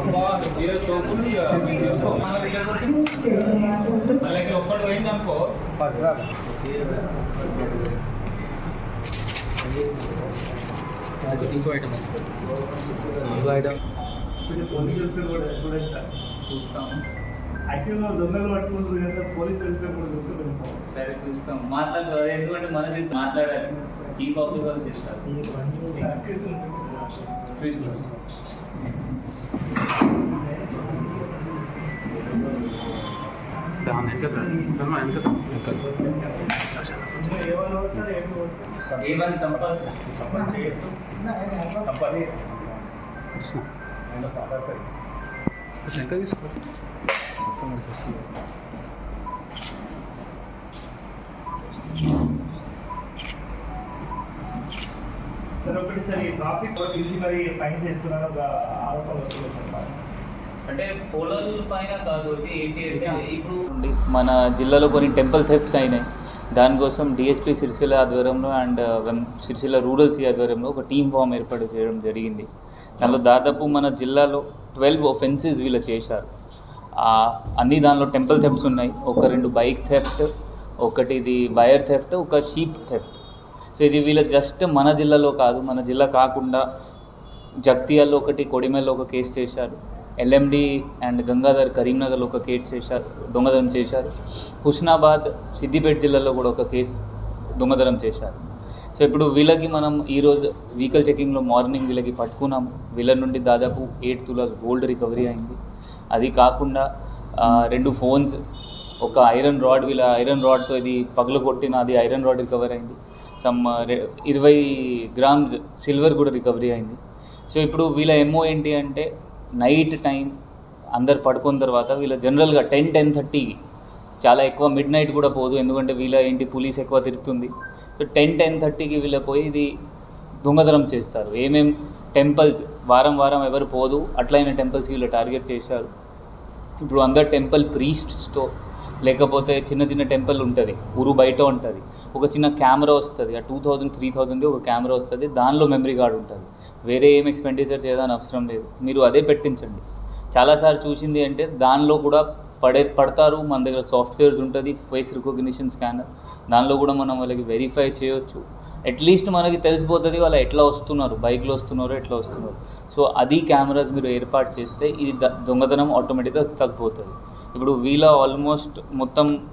అబ్బా జీరో తోపులు ఇక మీకు తీసుకో. మన దగ్గర కొట్టి. మళ్ళీ ఒక్కడు పోయిందనుకో ఇంకో ఐటమ్ వస్తుంది ఇంకో ఐటమ్ చూస్తాం యాక్చువల్గా దొంగలు పట్టుకుంటున్నారు పోలీస్ వెళ్తే కూడా చూస్తున్నాం సరే చూస్తాం. మాట్లాడు అది ఎందుకంటే మనది మాట్లాడాలి. చీఫ్ ఆఫీసర్ చేస్తారు. ఏమని తీసుకో సార్ ఒకటి సార్ ఈ ట్రాఫిక్ మరి ఫైన్ చేస్తున్నారు ఒక ఆరోపణ వస్తుంది అంటే పొలాల పైన కాదు ఏంటి అంటే ఇప్పుడు మన జిల్లాలో కొన్ని టెంపుల్ థెఫ్ట్స్ అయినాయి. దానికోసం డిఎస్పీ సిరిసిల్ల ఆధ్వర్యంలో అండ్ సిరిసిల్ల రూరల్ సి ఆధ్వర్యంలో ఒక టీమ్ ఫామ్ ఏర్పాటు చేయడం జరిగింది. దానిలో దాదాపు మన జిల్లాలో ట్వెల్వ్ ఒఫెన్సెస్ వీళ్ళు చేశారు. అన్ని దానిలో టెంపుల్ థెఫ్ట్స్ ఉన్నాయి. ఒక రెండు బైక్ థెఫ్ట్ ఒకటి ఇది వైర్ థెఫ్ట్ ఒక షీప్ థెఫ్ట్ సో ఇది వీళ్ళ జస్ట్ మన జిల్లాలో కాదు మన జిల్లా కాకుండా జగ్తియాల్లో ఒకటి కొడిమెల్లో ఒక కేసు చేశారు. ఎల్ఎండి అండ్ గంగాధర్ కరీంనగర్లో ఒక కేసు చేశారు దొంగతనం చేశారు. హుస్నాబాద్ సిద్దిపేట జిల్లాలో కూడా ఒక కేసు దొంగతనం చేశారు. సో ఇప్పుడు వీళ్ళకి మనం ఈరోజు వెహికల్ చెకింగ్లో మార్నింగ్ వీళ్ళకి పట్టుకున్నాము. వీళ్ళ నుండి దాదాపు ఎయిట్ తులాస్ గోల్డ్ రికవరీ అయింది. అది కాకుండా రెండు ఫోన్స్ ఒక ఐరన్ రాడ్ వీళ్ళ ఐరన్ రాడ్తో ఇది పగలు కొట్టిన అది ఐరన్ రాడ్ రికవర్ అయింది. సమ్ ఇరవై గ్రామ్స్ సిల్వర్ కూడా రికవరీ అయింది. సో ఇప్పుడు వీళ్ళ ఎమ్మో ఏంటి అంటే నైట్ టైం అందరు పడుకున్న తర్వాత వీళ్ళ జనరల్గా టెన్ టెన్ థర్టీ చాలా ఎక్కువ మిడ్ నైట్ కూడా పోదు. ఎందుకంటే వీళ్ళ ఏంటి పోలీస్ ఎక్కువ తిరుగుతుంది. టెన్ టెన్ థర్టీకి వీళ్ళ పోయి ఇది దొంగతనం చేస్తారు. ఏమేం టెంపుల్స్ వారం వారం ఎవరు పోదు అట్లయిన టెంపుల్స్ వీళ్ళు టార్గెట్ చేశారు. ఇప్పుడు అందరు టెంపుల్ ప్రీస్ట్స్తో లేకపోతే చిన్న చిన్న టెంపుల్ ఉంటుంది ఊరు బయట ఉంటుంది. ఒక చిన్న కెమెరా వస్తుంది ఆ టూ థౌజండ్ త్రీ థౌజండ్ది ఒక కెమెరా వస్తుంది దానిలో మెమరీ కార్డు ఉంటుంది. వేరే ఏం ఎక్స్పెండిచర్ చేయాలని అవసరం లేదు. మీరు అదే పెట్టించండి. చాలాసార్లు చూసింది అంటే దానిలో కూడా పడే పడతారు. మన దగ్గర సాఫ్ట్వేర్స్ ఉంటుంది ఫేస్ రికగ్నిషన్ స్కానర్. దానిలో కూడా మనం వాళ్ళకి వెరిఫై చేయొచ్చు. అట్లీస్ట్ మనకి తెలిసిపోతుంది వాళ్ళు ఎట్లా వస్తున్నారు బైక్లో వస్తున్నారు ఎట్లా వస్తున్నారు. సో అది కెమెరాస్ మీరు ఏర్పాటు చేస్తే ఇది ద- దొంగతనం ఆటోమేటిక్గా తగ్గిపోతుంది. ఇప్పుడు వీళ్ళ ఆల్మోస్ట్ మొత్తం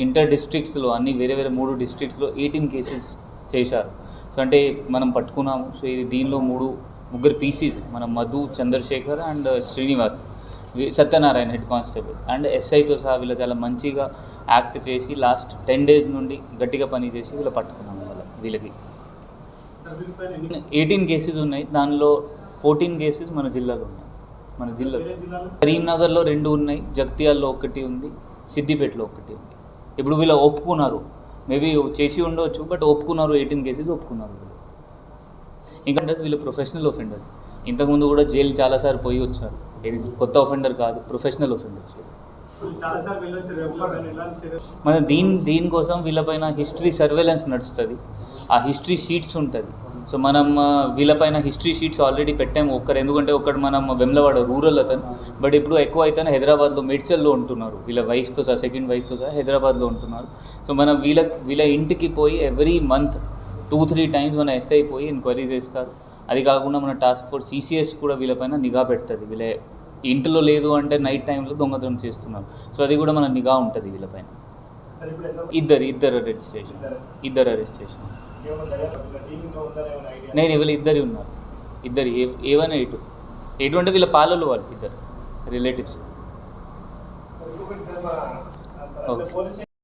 ఇంటర్ డిస్ట్రిక్ట్స్లో అన్ని వేరే వేరే మూడు డిస్ట్రిక్ట్స్లో ఎయిటీన్ కేసెస్ చేశారు. సో అంటే మనం పట్టుకున్నాము. సో ఇది దీనిలో మూడు ముగ్గురు పీసీస్. మన Madhu Chandrasekhar and Srinivas. Satyanarayana head constable and ఎస్ఐతో సహా వీళ్ళు చాలా మంచిగా యాక్ట్ చేసి లాస్ట్ టెన్ డేస్ నుండి గట్టిగా పని చేసి వీళ్ళు పట్టుకున్నాము వాళ్ళ వీళ్ళకి. ఎయిటీన్ కేసెస్ ఉన్నాయి. దానిలో ఫోర్టీన్ కేసెస్ మన జిల్లాలో ఉన్నాయి. మన జిల్లాలో. కరీంనగర్లో రెండు ఉన్నాయి. జగ్తియాల్లో ఒకటి ఉంది. సిద్దిపేటలో ఒకటి ఉంది. ఇప్పుడు వీళ్ళు ఒప్పుకున్నారు. మేబీ చేసి ఉండవచ్చు బట్ ఒప్పుకున్నారు. ఎయిటీన్ కేసెస్ ఒప్పుకున్నారు వీళ్ళు. ఇంకా వీళ్ళు ప్రొఫెషనల్ ఒఫెండర్ ఇంతకుముందు కూడా జైలు చాలాసార్లు పోయి వచ్చారు. ఇది కొత్త ఒఫెండర్ కాదు ప్రొఫెషనల్ ఒఫెండర్స్ మన దీని దీనికోసం వీళ్ళపైన హిస్టరీ సర్వేలెన్స్ నడుస్తుంది. ఆ హిస్టరీ షీట్స్ ఉంటుంది. సో మనం వీళ్ళపైన హిస్టరీ షీట్స్ ఆల్రెడీ పెట్టాము ఒక్కరు ఎందుకంటే ఒకటి మనం వెమ్లవాడ రూరల్ అతను. బట్ ఇప్పుడు ఎక్కువ అయితే హైదరాబాద్లో మెడ్చల్లో ఉంటున్నారు. వీళ్ళ వైఫ్తో సహా సెకండ్ వైఫ్తో సహా హైదరాబాద్లో ఉంటున్నారు. సో మనం వీళ్ళ వీళ్ళ ఇంటికి పోయి every month two three times మన ఎస్ఐ పోయి ఎంక్వైరీ చేస్తారు. అది కాకుండా మన టాస్క్ ఫోర్స్ సిసిఎస్ కూడా వీళ్ళపైన నిఘా పెడుతుంది. వీళ్ళ ఇంటిలో లేదు అంటే నైట్ టైంలో దొంగతనం చేస్తున్నారు. సో అది కూడా మన నిఘా ఉంటుంది వీళ్ళపైన ఇద్దరు ఇద్దరు అరెస్ట్ చేసిన. ఇద్దరు అరెస్ట్ చేసిన. నేను వీళ్ళు ఇద్దరు ఉన్నారు. ఇద్దరు ఏ ఏవైనా ఎటు ఎటు అంటే వీళ్ళ పాలలు వాళ్ళు ఇద్దరు. రిలేటివ్స్. ఓకే.